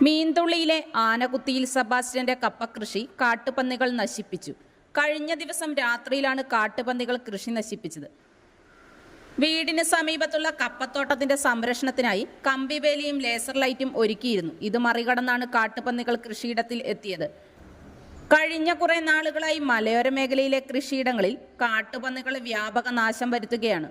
മീന്തുള്ളിയിലെ ആനകുത്തിയിൽ സെബാസ്റ്റ്യന്റെ കപ്പകൃഷി കാട്ടുപന്നികൾ നശിപ്പിച്ചു. കഴിഞ്ഞ ദിവസം രാത്രിയിലാണ് കാട്ടുപന്നികൾ കൃഷി നശിപ്പിച്ചത്. വീടിന് സമീപത്തുള്ള കപ്പത്തോട്ടത്തിന്റെ സംരക്ഷണത്തിനായി കമ്പിവേലിയും ലേസർ ലൈറ്റും ഒരുക്കിയിരുന്നു. ഇത് മറികടന്നാണ് കാട്ടുപന്നികൾ കൃഷിയിടത്തിൽ എത്തിയത്. കഴിഞ്ഞ കുറെ നാളുകളായി മലയോര മേഖലയിലെ കൃഷിയിടങ്ങളിൽ കാട്ടുപന്നികൾ വ്യാപക നാശം വരുത്തുകയാണ്.